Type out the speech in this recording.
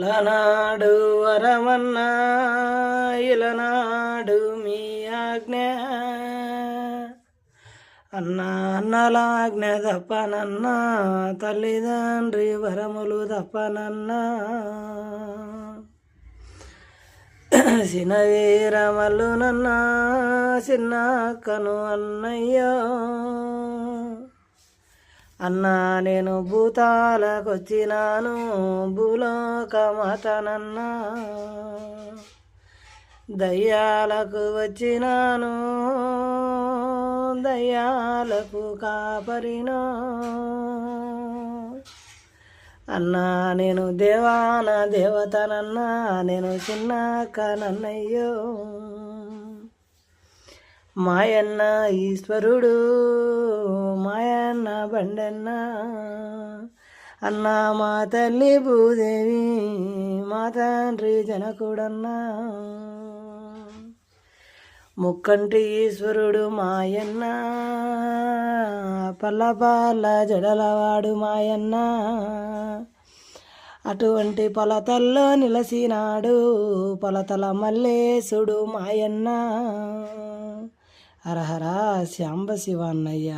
ఇలనాడు వరమన్నా ఇలనాడు మీ ఆజ్ఞ. అన్నా అన్నలాజ్ఞ తప్పనన్నా తల్లిదండ్రి వరములు తప్పనన్నా. చిన్న నన్నా చిన్న కను అన్నయ్యో. అన్నా నేను భూతాలకొచ్చినాను భూలోకమతనన్నా. దయ్యాలకు వచ్చినాను దయ్యాలకు కాపరినా. అన్నా నేను దేవాన దేవతనన్నా నేను చిన్న కనన్నయ్యో మాయన్న ఈశ్వరుడు మాయన్న బండన్న. అన్న మా తల్లి భూదేవి మా తండ్రి జనకుడన్నా. ముక్కంటి ఈశ్వరుడు మాయన్న. పల్లపాల జడలవాడు మాయన్న. అటువంటి పలతల్లో నిలసినాడు పలతల మల్లేశుడు మాయన్న. హరహర శాంబ శివన్నయ్య